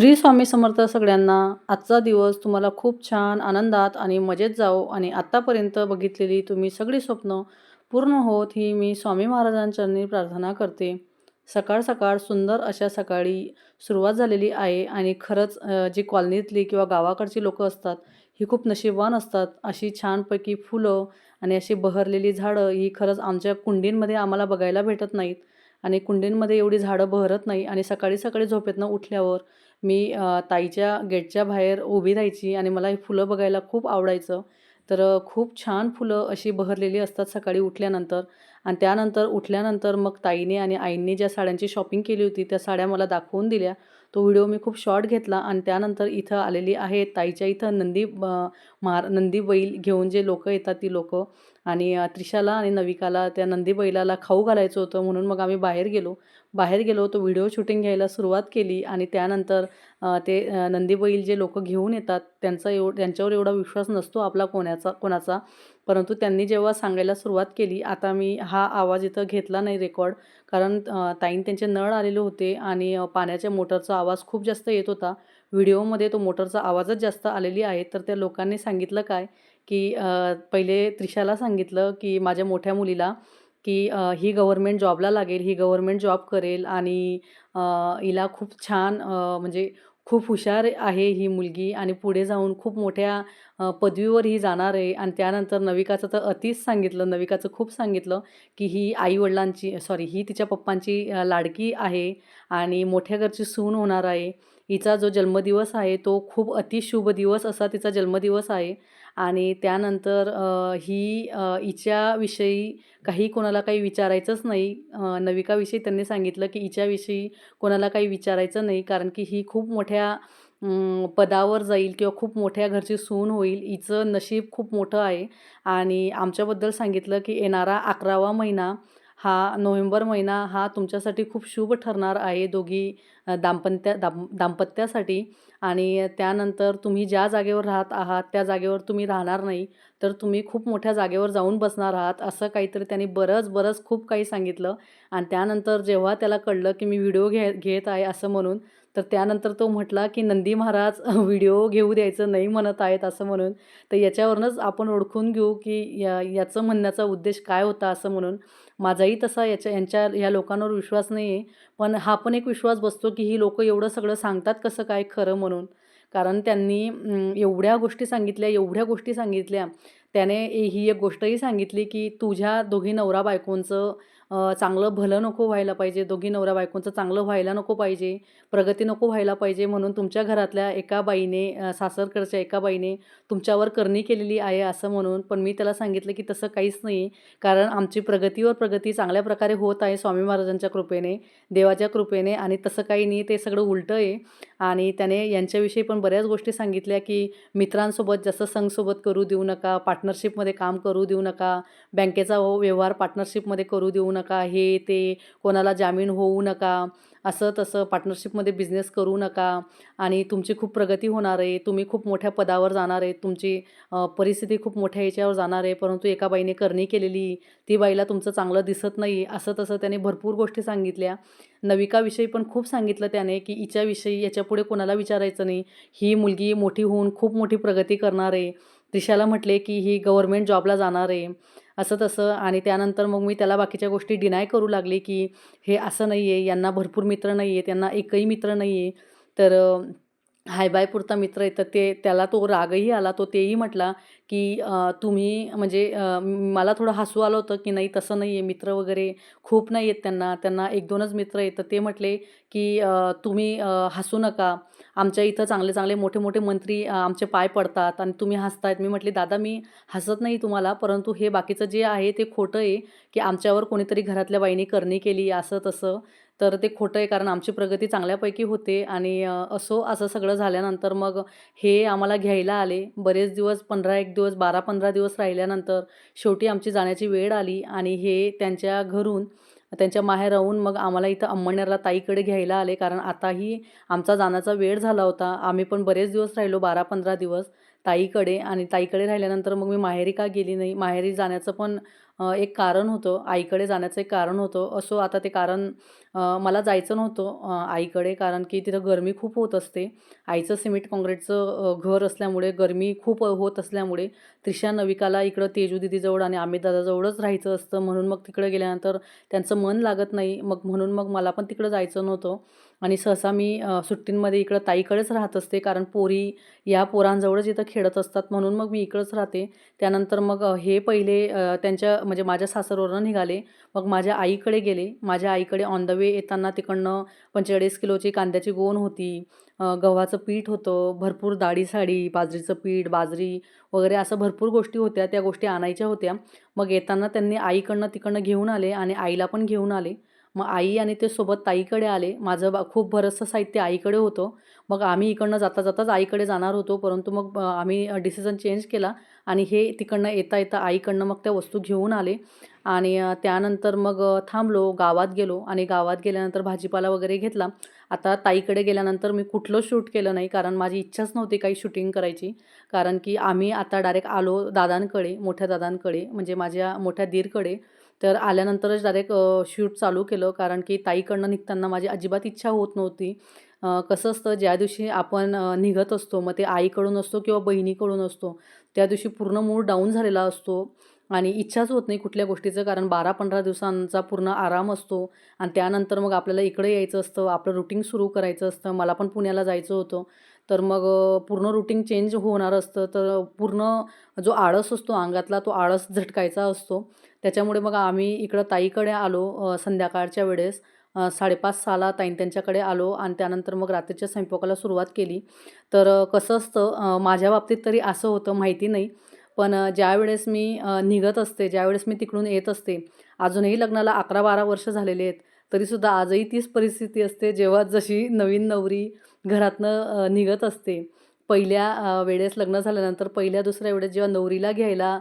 श्री स्वामी समर्थ सगळ्यांना आजचा दिवस तुम्हाला खूप छान आनंदात आणि मजेत जावो आणि आत्तापर्यंत बघितलेली तुम्ही सगळी स्वप्न पूर्ण होत ही मी स्वामी महाराजांच्यांनी प्रार्थना करते. सकाळ सकाळ सुंदर अशा सकाळी सुरुवात झालेली आहे आणि खरंच जी कॉलनीतली किंवा गावाकडची लोकं असतात ही खूप नशीबवान असतात. अशी छानपैकी फुलं आणि अशी बहरलेली झाडं ही खरंच आमच्या कुंडींमध्ये आम्हाला बघायला भेटत नाहीत. आणि कुंडींमध्ये एवढी झाडं बहरत नाही आणि सकाळी सकाळी झोपेतनं उठल्यावर मी ताईच्या गेटच्या बाहेर उभी राहायची आणि मला ही फुलं बघायला खूप आवडायचं. तर खूप छान फुलं अशी बहरलेली असतात सकाळी उठल्यानंतर आणि त्यानंतर उठल्यानंतर मग ताईने आणि आईंनी ज्या साड्यांची शॉपिंग केली होती, त्या साड्या मला दाखवून दिल्या. तो व्हिडिओ मी खूप शॉर्ट घेतला आणि त्यानंतर इथं आलेली आहे ताईच्या इथं नंदी ब महार नंदी बैल घेऊन जे लोकं येतात ती लोकं आणि त्रिशाला आणि नविकाला त्या नंदी बैलाला खाऊ घालायचं होतं म्हणून मग आम्ही बाहेर गेलो. बाहेर गेलो तो व्हिडिओ शूटिंग घ्यायला सुरुवात केली आणि त्यानंतर ते नंदीबैल जे लोक घेऊन येतात त्यांचा एव त्यांच्यावर एवढा विश्वास नसतो आपला कोणाचा कोणाचा. परंतु त्यांनी जेव्हा सांगायला सुरुवात केली, आता मी हा आवाज इथं घेतला नाही रेकॉर्ड कारण ताईन त्यांचे नळ आलेले होते आणि पाण्याच्या मोटरचा आवाज खूप जास्त येत होता. व्हिडिओमध्ये तो मोटरचा आवाजच जास्त आलेली आहे. तर त्या लोकांनी सांगितलं काय, की पहिले त्रिशाला सांगितलं, की माझ्या मोठ्या मुलीला, की अ, ही गव्हर्मेंट जॉबला लागेल, ही गव्हर्मेंट जॉब करेल आणि अ, हिला खूप छान अ, म्हणजे खूप हुशार आहे ही मुलगी आणि पुढे जाऊन खूप मोठ्या अ, पदवीवर ही जाणार आहे आणि त्यानंतर नविकाचं तर अतिच सांगितलं, नविकाचं खूप सांगितलं, की ही आई-वडिलांची सॉरी ही तिच्या पप्पांची अ, लाडकी आहे आणि मोठ्या घरची सून होणार आहे. हिचा जो जन्मदिवस आहे तो खूप अतिशुभ दिवस असा तिचा जन्मदिवस आहे आणि त्यानंतर ही हिच्याविषयी काही कोणाला काही विचारायचंच नाही. नविकाविषयी त्यांनी सांगितलं, की हिच्याविषयी कोणाला काही विचारायचं नाही कारण की ही खूप मोठ्या पदावर जाईल किंवा खूप मोठ्या घरची सून होईल. हिचं नशीब खूप मोठं आहे आणि आमच्याबद्दल सांगितलं, की येणारा 11वा महिना हा नोव्हेंबर महिना हा तुमच्यासाठी खूप शुभ ठरणार आहे दोघी दाम्पत्या दाम दाम्पत्यासाठी आणि त्यानंतर तुम्ही ज्या जागेवर राहत आहात त्या जागेवर तुम्ही राहणार नाही. तर तुम्ही खूप मोठ्या जागेवर जाऊन बसणार आहात. असं काहीतरी त्यांनी बरंच, बरंच खूप काही सांगितलं आणि त्यानंतर जेव्हा त्याला कळलं, की मी व्हिडिओ घे घेत आहे असं म्हणून, तर त्यानंतर तो म्हटला, की नंदी महाराज व्हिडिओ घेऊ द्यायचं नाही म्हणत आहेत असं म्हणून. तर याच्यावरूनच आपण ओळखून घेऊ, की या याचं म्हणण्याचा उद्देश काय होता असं म्हणून. माझाही तसा याच्या यांच्या ह्या लोकांवर विश्वास नाही आहे. पण हा पण एक विश्वास बसतो, की ही लोकं एवढं सगळं सांगतात कसं काय खरं म्हणून. कारण त्यांनी एवढ्या गोष्टी सांगितल्या, एवढ्या गोष्टी सांगितल्या. त्याने ही एक गोष्टही सांगितली, की तुझ्या दोघी नवरा-बायकोंचं चांगलं भलं नको व्हायला पाहिजे, दोघी नवरा-बायकोंचं चांगलं व्हायला नको पाहिजे, प्रगती नको व्हायला पाहिजे म्हणून तुमच्या घरातल्या एका बाईने सासरकडच्या एका बाईने तुमच्यावर करणी केलेली आहे असं म्हणून. पण मी त्याला सांगितलं, की तसं काहीच नाही. कारण आमची प्रगतीवर प्रगती चांगल्या प्रकारे होत आहे स्वामी महाराजांच्या कृपेने, देवाच्या कृपेने आणि तसं काही नाही ते सगळं उलटं आहे. आणि त्याने यांच्याविषयी पण बऱ्याच गोष्टी सांगितल्या, की मित्रांसोबत जास्त संघसोबत करू देऊ नका, पार्टनरशिपमध्ये काम करू देऊ नका, बँकेचा व्यवहार पार्टनरशिपमध्ये करू देऊ नका, नका हे ते कोणाला जामीन होऊ नका, असं तसं पार्टनरशिपमध्ये बिझनेस करू नका आणि तुमची खूप प्रगती होणार आहे. तुम्ही खूप मोठ्या पदावर जाणार आहे. तुमची परिस्थिती खूप मोठ्या याच्यावर जाणार आहे. परंतु एका बाईने करणी केलेली, ती बाईला तुमचं चांगलं दिसत नाही. असं तसं त्याने भरपूर गोष्टी सांगितल्या. नविकाविषयी पण खूप सांगितलं त्याने, की हिच्याविषयी याच्यापुढे कोणाला विचारायचं नाही. ही मुलगी मोठी होऊन खूप मोठी प्रगती करणार आहे. दिशाला म्हटले, की ही गव्हर्मेंट जॉबला जाणार आहे. असं तसं आणि त्यानंतर मग मी त्याला बाकीच्या गोष्टी डिनाय करू लागले, की हे असं नाही आहे, यांना भरपूर मित्र नाही आहेत, यांना एकही मित्र नाही आहे. तर हाय-बाय पुरता मित्र येतं ते त्याला तो रागही आला. तो तेही म्हटला, की तुम्ही म्हणजे मला थोडं हसू आलं होतं, की नाही तसं नाही आहे, मित्र वगैरे खूप नाही आहेत त्यांना. त्यांना 1-2च मित्र येतं ते म्हटले, की तुम्ही हसू नका. आमच्या इथं चांगले-चांगले, मोठे-मोठे मंत्री आमचे पाय पडतात आणि तुम्ही हसतायत. मी म्हटले, "दादा मी हसत नाही तुम्हाला, परंतु हे बाकीचं जे आहे ते खोटं आहे, की आमच्यावर कोणीतरी घरातल्या बाईने करणी केली असं तसं. तर ते खोटं आहे कारण आमची प्रगती चांगल्यापैकी होते आणि असो असं सगळं झाल्यानंतर मग हे आम्हाला घ्यायला आले. बरेच दिवस 15 एक दिवस, 12-15 दिवस राहिल्यानंतर शेवटी आमची जाण्याची वेळ आली आणि हे त्यांच्या घरून त्यांच्या माहेर राहून मग आम्हाला इथं अंमळनेरला ताईकडे घ्यायला आले. कारण आताही आमचा जाण्याचा वेळ झाला होता. आम्ही पण बरेच दिवस राहिलो 12-15 दिवस ताईकडे आणि ताईकडे राहिल्यानंतर मग मी माहेरी का गेली नाही. माहेरी जाण्याचं पण एक कारण होतं. आईकडे जाण्याचं एक कारण होतं. असो आता ते कारण मला जायचं नव्हतं आईकडे कारण की तिथं गरमी खूप होत असते. आईचं सिमेंट काँक्रीटचं घर असल्यामुळे गरमी खूप होत असल्यामुळे त्रिशा, नविकाला इकडं तेजू दिदीजवळ आणि आम्ही दादाजवळच राहायचं असतं. म्हणून मग तिकडे गेल्यानंतर त्यांचं मन लागत नाही. मग म्हणून मग मला पण तिकडं जायचं नव्हतं आणि सहसा मी सुट्टींमध्ये इकडं ताईकडेच राहत असते. कारण पोरी या पोरांजवळच इथं खेळत असतात म्हणून मग मी इकडंच राहते. त्यानंतर मग हे पहिले त्यांच्या म्हणजे माझ्या सासरवरनं निघाले. मग माझ्या आईकडे गेले. माझ्या आईकडे ऑन द वे येताना तिकडनं 45 किलोची कांद्याची गोण होती. गव्हाचं पीठ होतं, भरपूर दाढी साडी बाजरीचं पीठ, बाजरी वगैरे असं भरपूर गोष्टी होत्या. त्या गोष्टी आणायच्या होत्या. मग येताना त्यांनी आईकडनं तिकडनं घेऊन आले आणि आईला पण घेऊन आले. मग आई आणि ते सोबत ताईकडे आले. माझं बा खूप बरंचसं साहित्य आईकडे होतं. मग आम्ही इकडनं जाता जाताच आईकडे जाणार होतो. परंतु मग आम्ही डिसिजन चेंज केला आणि हे तिकडनं येता येता आईकडनं मग त्या वस्तू घेऊन आले आणि त्यानंतर मग थांबलो, गावात गेलो आणि गावात गेल्यानंतर भाजीपाला वगैरे घेतला. आता ताईकडे गेल्यानंतर मी कुठलं शूट केलं नाही कारण माझी इच्छाच नव्हती काही शूटिंग करायची. कारण की आम्ही आता डायरेक्ट आलो दादांकडे, मोठ्या दादांकडे म्हणजे माझ्या मोठ्या दीरकडे. तर आल्यानंतरच डायरेक्ट शूट चालू केलं कारण की ताईकडनं निघताना माझी अजिबात इच्छा होत नव्हती. कसं असतं ज्या दिवशी आपण निघत असतो मग ते आईकडून असतो किंवा बहिणीकडून असतो. त्या दिवशी पूर्ण मूड डाऊन झालेला असतो आणि इच्छाच होत नाही कुठल्या गोष्टीचं कारण 12-15 दिवसांचा पूर्ण आराम असतो आणि त्यानंतर मग आपल्याला इकडे यायचं असतं. आपलं रुटीन सुरू करायचं असतं. मला पण पुण्याला जायचं होतं. तर मग पूर्ण रुटीन चेंज होणार असतं. तर पूर्ण जो आळस असतो अंगातला तो आळस झटकायचा असतो. त्याच्यामुळे मग आम्ही इकडं ताईकडे आलो संध्याकाळच्या वेळेस. साडेपाच साला ताईन त्यांच्याकडे आलो आणि त्यानंतर मग रात्रीच्या स्वयंपाकाला सुरुवात केली. तर कसं असतं माझ्या बाबतीत तरी असं होतं माहिती नाही. पण ज्यावेळेस मी निघत असते, ज्यावेळेस मी तिकडून येत असते, अजूनही लग्नाला 11-12 वर्ष झालेले आहेत. तरीसुद्धा आजही तीच परिस्थिती असते जेव्हा जशी नवीन नवरी घरातनं निघत असते. पहिल्या वेळेस लग्न झाल्यानंतर पहिल्या दुसऱ्या वेळेस जेव्हा नवरीला घ्यायला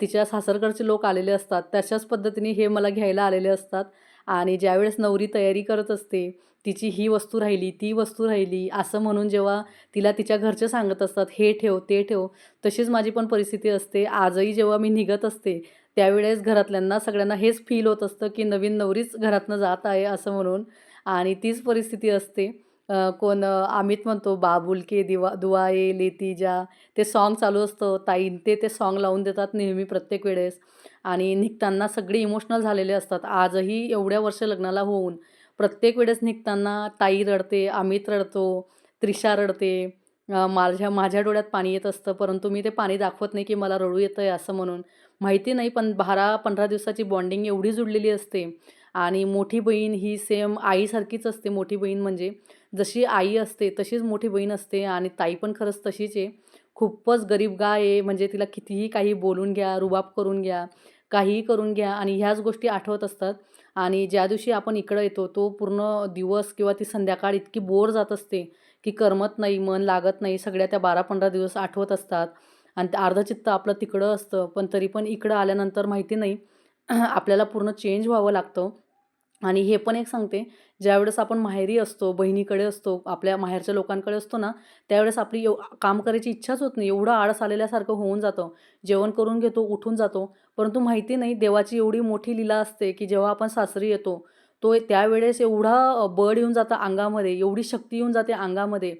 तिच्या सासरकडचे लोक आलेले असतात, तशाच पद्धतीने हे मला घ्यायला आलेले असतात आणि ज्यावेळेस नवरी तयारी करत असते, तिची ही वस्तू राहिली, ती वस्तू राहिली, असं म्हणून जेव्हा तिला तिच्या घरचे सांगत असतात, हे ठेव, ते ठेव, तशीच माझी पण परिस्थिती असते. आजही जेव्हा मी निघत असते, त्यावेळेस घरातल्यांना सगळ्यांना हेच फील होत असतं, की नवीन नवरीच घरातनं जात आहे असं म्हणून आणि तीच परिस्थिती असते. कोण अ, अमित म्हणतो, बाबुल के दिवा दुआए लेती जा. ते सॉन्ग चालू असतं. ताई ते ते सॉन्ग लावून देतात नेहमी प्रत्येक वेळेस आणि निघताना सगळे इमोशनल झालेले असतात. आजही एवढ्या वर्ष लग्नाला होऊन प्रत्येक वेळेस निघताना ताई रडते, अमित रडतो, त्रिशा रडते. माझ्या माझ्या डोळ्यात पाणी येत असतं, परंतु मी ते पाणी दाखवत नाही, की मला रडू येतं आहे असं म्हणून. माहिती नाही, पण 12-15 दिवसाची बॉन्डिंग एवढी जुळलेली असते आणि मोठी बहीण ही सेम आईसारखीच असते मोठी बहीण म्हणजे. जशी आई असते तशीच मोठी बहीण असते आणि ताई पण खरंच तशीच आहे. खूपच गरीब गाय आहे, म्हणजे तिला कितीही काही बोलून घ्या, रुबाब करून घ्या, काहीही करून घ्या आणि ह्याच गोष्टी आठवत असतात आणि ज्या दिवशी आपण इकडं येतो, तो पूर्ण दिवस किंवा ती संध्याकाळ इतकी बोर जात असते, की करमत नाही, मन लागत नाही. सगळ्या त्या 12-15 दिवस आठवत असतात आणि अर्धं अर्धचित्त आपलं तिकडं असतं. पण तरी पण इकडं आल्यानंतर माहिती नाही आपल्याला पूर्ण चेंज व्हावं लागतं आणि हे पण एक सांगते, ज्यावेळेस आपण माहेरी असतो, बहिणीकडे असतो, आपल्या माहेरच्या लोकांकडे असतो ना, त्यावेळेस आपली एव काम करायची इच्छाच होत नाही. एवढं आळस आलेल्यासारखं होऊन जातं. जेवण करून घेतो, उठून जातो. परंतु माहिती नाही देवाची एवढी मोठी लीला असते, की जेव्हा आपण सासरी येतो, तो त्यावेळेस एवढा बळ येऊन जातं अंगामध्ये, एवढी शक्ती येऊन जाते अंगामध्ये,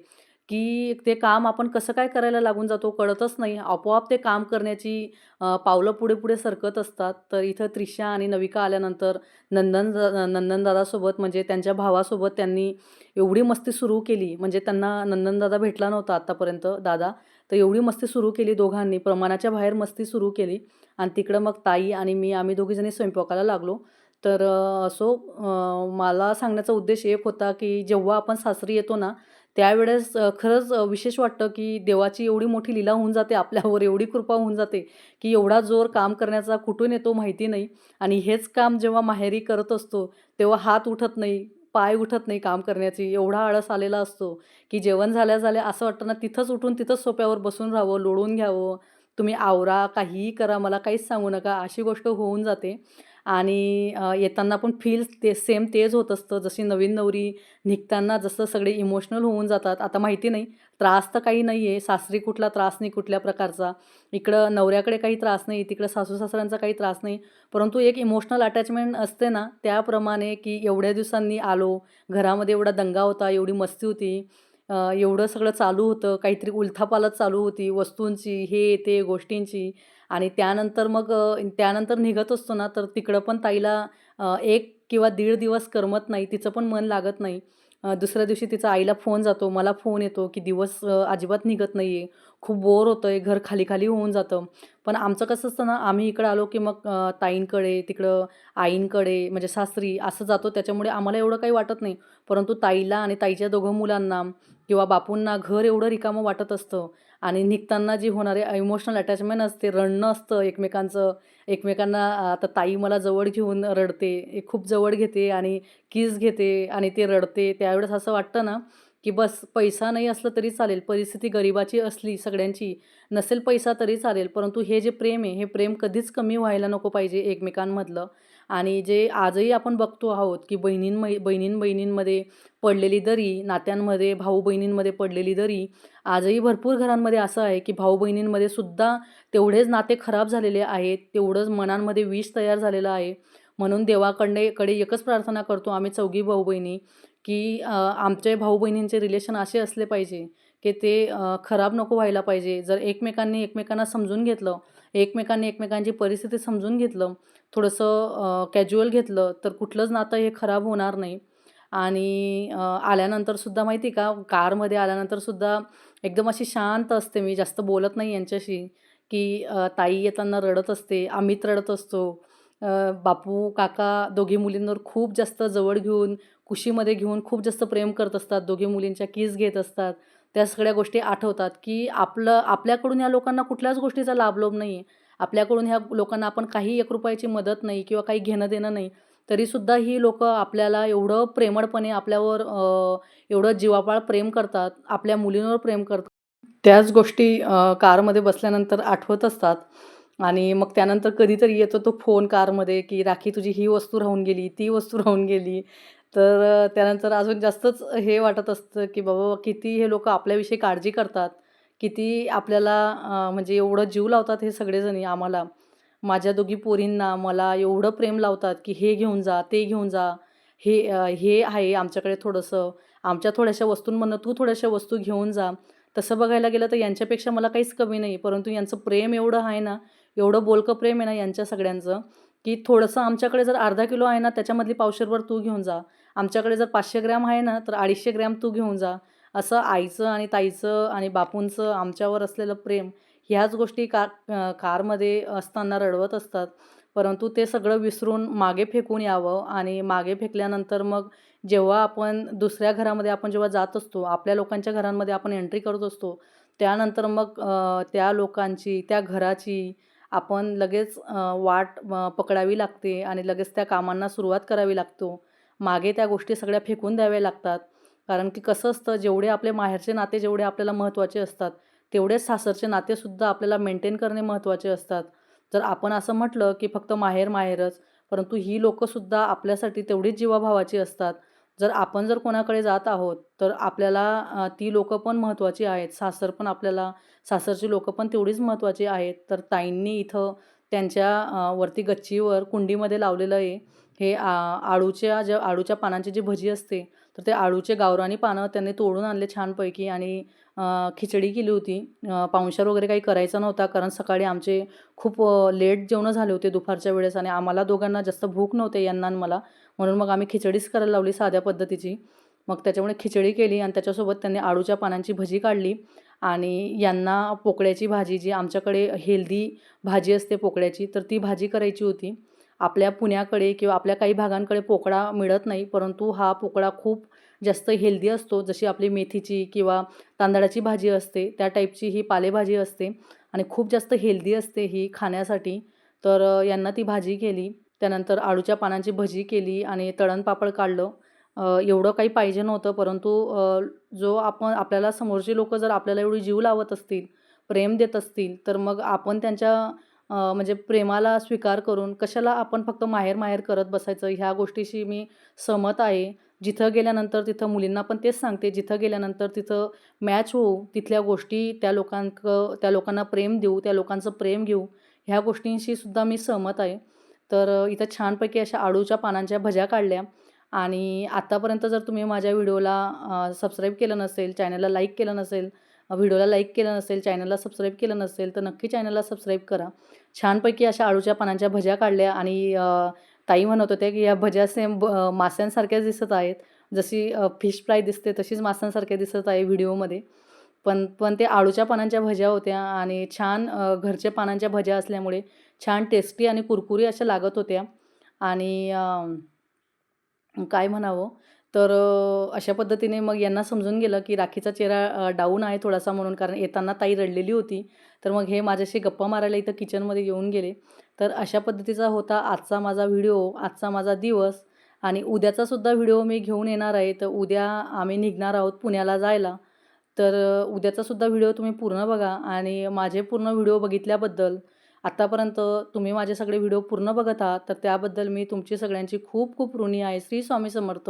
की ते काम आपण कसं काय करायला लागून जातो कळतच नाही. आपोआप ते काम करण्याची पावलं पुढे-पुढे सरकत असतात. तर इथं त्रिशा आणि नविका आल्यानंतर नंदन नंदनदादासोबत म्हणजे त्यांच्या भावासोबत त्यांनी एवढी मस्ती सुरू केली. म्हणजे त्यांना नंदनदादा भेटला नव्हता आत्तापर्यंत दादा. तर एवढी मस्ती सुरू केली दोघांनी, प्रमाणाच्या बाहेर मस्ती सुरू केली आणि तिकडं मग ताई आणि मी आम्ही दोघीजणी स्वयंपाकाला लागलो. तर असो मला सांगण्याचा उद्देश एक होता, की जेव्हा आपण सासरी येतो ना, त्यावेळेस खरंच विशेष वाटतं, की देवाची एवढी मोठी लीला होऊन जाते आपल्यावर, एवढी कृपा होऊन जाते, की एवढा जोर काम करण्याचा कुठून येतो माहिती नाही आणि हेच काम जेव्हा माहेरी करत असतो, तेव्हा हात उठत नाही, पाय उठत नाही काम करण्याची. एवढा आळस आलेला असतो, की जेवण झाल्या-झाल्या असं वाटतं ना, तिथंच उठून तिथंच सोप्यावर बसून राहावं, लोळून घ्यावं. तुम्ही आवरा, काहीही करा, मला काहीच सांगू नका, अशी गोष्ट होऊन जाते आणि येताना पण फील ते सेम तेच होत असतं. जशी नवीन नवरी निघताना जसं सगळे इमोशनल होऊन जातात. आता माहिती नाही त्रास तर काही नाही आहे सासरी कुठला त्रास नाही कुठल्या प्रकारचा. इकडं नवऱ्याकडे काही त्रास नाही तिकडं सासू सासऱ्यांचा काही त्रास नाही. परंतु एक इमोशनल अटॅचमेंट असते ना त्याप्रमाणे की एवढ्या दिवसांनी आलो घरामध्ये एवढा दंगा होता एवढी मस्ती होती एवढं सगळं चालू होतं. काहीतरी उलथापालत चालू होती वस्तूंची हे ते गोष्टींची. आणि त्यानंतर मग त्यानंतर निघत असतो ना तर तिकडं पण ताईला एक किंवा दीड दिवस करमत नाही तिचं पण मन लागत नाही. दुसऱ्या दिवशी तिचा आईला फोन जातो मला फोन येतो की दिवस अजिबात निघत नाही आहे खूप बोर होतं आहे घर खाली खाली होऊन जातं. पण आमचं कसं असतं ना आम्ही इकडं आलो की मग ताईंकडे तिकडं आईंकडे म्हणजे सासरी असं जातो त्याच्यामुळे आम्हाला एवढं काही वाटत नाही. परंतु ताईला आणि ताईच्या दोघं मुलांना किंवा बापूंना घर एवढं रिकामं वाटत असतं. आणि निघताना जी होणारे इमोशनल अटॅचमेंट असते रडणं असतं एकमेकांचं. एकमेकांना आता ताई मला जवळ घेऊन रडते खूप जवळ घेते आणि किस घेते आणि ते रडते. त्यावेळेस असं वाटतं ना की बस पैसा नाही असलं तरी चालेल परिस्थिती गरिबाची असली सगळ्यांची नसेल पैसा तरी चालेल परंतु हे जे प्रेम आहे हे प्रेम कधीच कमी व्हायला नको पाहिजे एकमेकांमधलं. आणि जे आजही आपण बघतो आहोत की बहिणींमै बहिणीं बहिणींमध्ये पडलेली दरी नात्यांमध्ये भाऊ बहिणींमध्ये पडलेली दरी आजही भरपूर घरांमध्ये असं आहे की भाऊ बहिणींमध्ये सुद्धा तेवढेच नाते खराब झालेले आहेत तेवढंच मनांमध्ये विष तयार झालेलं आहे. म्हणून देवाकडे कडे एकच प्रार्थना करतो आम्ही चौघी भाऊ बहिणी की आमचे भाऊ बहिणींचे रिलेशन असे असले पाहिजे की ते खराब नको व्हायला पाहिजे. जर एकमेकांनी एकमेकांना समजून घेतलं एकमेकांनी एकमेकांची परिस्थिती समजून घेतलं थोडंसं कॅज्युअल घेतलं तर कुठलंच नातं हे खराब होणार नाही. आणि आल्यानंतरसुद्धा माहिती आहे का कारमध्ये आल्यानंतरसुद्धा एकदम अशी शांत असते मी जास्त बोलत नाही यांच्याशी की ताई येताना रडत असते अमित रडत असतो. बापू काका दोघी मुलींवर खूप जास्त जवळ घेऊन कुशीमध्ये घेऊन खूप जास्त प्रेम करत असतात दोघी मुलींच्या किस घेत असतात. त्या सगळ्या गोष्टी आठवतात की आपलं आपल्याकडून ह्या लोकांना कुठल्याच गोष्टीचा लाभलोभ नाही आहे आपल्याकडून ह्या लोकांना आपण काही एक रुपयाची मदत नाही किंवा काही घेणं देणं नाही तरीसुद्धा ही लोकं आपल्याला एवढं प्रेमळपणे आपल्यावर एवढं जीवापाळ प्रेम करतात आपल्या मुलींवर प्रेम करतात. त्याच गोष्टी कारमध्ये बसल्यानंतर आठवत असतात आणि मग त्यानंतर कधीतरी येतो तो फोन कारमध्ये की राखी तुझी ही वस्तू राहून गेली ती वस्तू राहून गेली. तर त्यानंतर अजून जास्तच हे वाटत असतं की बाबा किती हे लोकं आपल्याविषयी काळजी करतात किती आपल्याला म्हणजे एवढं जीव लावतात हे सगळेजणी आम्हाला. माझ्या दोघी पोरींना मला एवढं प्रेम लावतात की हे घेऊन जा ते घेऊन जा हे हे आहे आमच्याकडे थोडंसं आमच्या थोड्याशा वस्तूंमधनं तू थोड्याशा वस्तू घेऊन जा. तसं बघायला गेलं तर यांच्यापेक्षा मला काहीच कमी नाही परंतु यांचं प्रेम एवढं आहे ना एवढं बोलकं प्रेम आहे ना यांच्या सगळ्यांचं की थोडंसं आमच्याकडे जर अर्धा किलो आहे ना त्याच्यामधली पावशरभर तू घेऊन जा. आमच्याकडे जर पाचशे ग्रॅम आहे ना तर अडीचशे ग्रॅम तू घेऊन जा. असं आईचं आणि ताईचं आणि बापूंचं आमच्यावर असलेलं प्रेम ह्याच गोष्टी कार कारमध्ये असताना रडवत असतात. परंतु ते सगळं विसरून मागे फेकून यावं आणि मागे फेकल्यानंतर मग जेव्हा आपण दुसऱ्या घरामध्ये आपण जेव्हा जात असतो आपल्या लोकांच्या घरांमध्ये आपण एंट्री करत असतो त्यानंतर मग त्या लोकांची त्या घराची आपण लगेच वाट पकडावी लागते आणि लगेच त्या कामांना सुरुवात करावी लागतो. मागे त्या गोष्टी सगळ्या फेकून द्याव्या लागतात. कारण की कसं असतं जेवढे आपले माहेरचे नाते जेवढे आपल्याला महत्त्वाचे असतात तेवढेच सासरचे नातेसुद्धा आपल्याला मेंटेन करणे महत्त्वाचे असतात. जर आपण असं म्हटलं की फक्त माहेर माहेरच परंतु ही लोकंसुद्धा आपल्यासाठी तेवढीच जीवाभावाची असतात. जर आपण जर कोणाकडे जात आहोत तर आपल्याला ती लोकं पण महत्त्वाची आहेत. सासर पण आपल्याला सासरची लोकं पण तेवढीच महत्त्वाची आहेत. तर ताईंनी इथं त्यांच्या वरती गच्चीवर कुंडीमध्ये लावलेलं आहे. हे आ आळूच्या ज्या आळूच्या पानांची जी भजी असते तर ते आळूचे गावरानी पानं त्यांनी तोडून आणले छानपैकी आणि खिचडी केली होती. अ, वगैरे काही करायचा नव्हता कारण सकाळी आमचे खूप लेट जेवणं झाले होते दुपारच्या वेळेस आणि आम्हाला दोघांना जास्त भूक नव्हते यांना आणि मला. म्हणून मग आम्ही खिचडीच करायला लावली साध्या पद्धतीची. मग त्याच्यामुळे खिचडी केली आणि त्याच्यासोबत त्यांनी आळूच्या पानांची भजी काढली आणि यांना पोकळ्याची भाजी जी आमच्याकडे हेल्दी भाजी असते पोकळ्याची तर ती भाजी करायची होती. आपल्या पुण्याकडे किंवा आपल्या काही भागांकडे पोकळा मिळत नाही परंतु हा पोकळा खूप जास्त हेल्दी असतो. जशी आपली मेथीची किंवा तांदळाची भाजी असते त्या टाईपची ही पालेभाजी असते आणि खूप जास्त हेल्दी असते ही खाण्यासाठी. तर यांना ती भाजी केली. त्यानंतर आळूच्या पानांची भजी केली आणि तळण पापड काढलं. एवढं काही पाहिजे नव्हतं परंतु जो आपण आपल्याला समोरची लोकं जर आपल्याला एवढी जीव लावत असतील प्रेम देत असतील तर मग आपण त्यांच्या म्हणजे प्रेमाला स्वीकार करून कशाला आपण फक्त माहेर-माहेर करत बसायचं ह्या गोष्टीशी मी सहमत आहे. जिथं गेल्यानंतर तिथं मुलींना पण तेच सांगते, जिथं गेल्यानंतर तिथं मॅच होऊ, तिथल्या गोष्टी त्या लोकांक त्या लोकांना प्रेम देऊ, त्या लोकांचं प्रेम घेऊ, ह्या गोष्टींशी सुद्धा मी सहमत आहे. तर इथं छानपैकी अशा आळूच्या पानांच्या भज्या काढल्या आणि आत्तापर्यंत जर तुम्ही माझ्या व्हिडिओला सबस्क्राईब केलं नसेल, चॅनलला लाईक केलं नसेल, व्हिडिओला लाईक केलं नसेल, चॅनलला सबस्क्राईब केलं नसेल, तर नक्की चॅनलला सबस्क्राईब करा. छानपैकी अशा अळूच्या पानांच्या भज्या काढल्या आणि ताई म्हणत होत्या, की या भज्या सेम ब माश्यांसारख्याच दिसत आहेत. जशी फिश फ्राय दिसते तशीच माशांसारख्या दिसत आहे व्हिडिओमध्ये. पण पण ते अळूच्या पानांच्या भज्या होत्या आणि छान घरच्या पानांच्या भज्या असल्यामुळे छान टेस्टी आणि कुरकुरी अशा लागत होत्या आणि काय म्हणावं तर अशा पद्धतीने मग यांना समजून गेलं, की राखीचा चेहरा डाऊन आहे थोडासा म्हणून कारण येताना ताई रडलेली होती. तर मग हे माझ्याशी गप्पा मारायला इथं किचनमध्ये येऊन गेले. तर अशा पद्धतीचा होता आजचा माझा व्हिडिओ, आजचा माझा दिवस आणि उद्याचासुद्धा व्हिडिओ मी घेऊन येणार आहे. तर उद्या आम्ही निघणार आहोत पुण्याला जायला. तर उद्याचासुद्धा व्हिडिओ तुम्ही पूर्ण बघा आणि माझे पूर्ण व्हिडिओ बघितल्याबद्दल आत्तापर्यंत तुम्ही माझे सगळे व्हिडिओ पूर्ण बघत आहात, तर त्याबद्दल मी तुमची सगळ्यांची खूप खूप ऋणी आहे. श्री स्वामी समर्थ.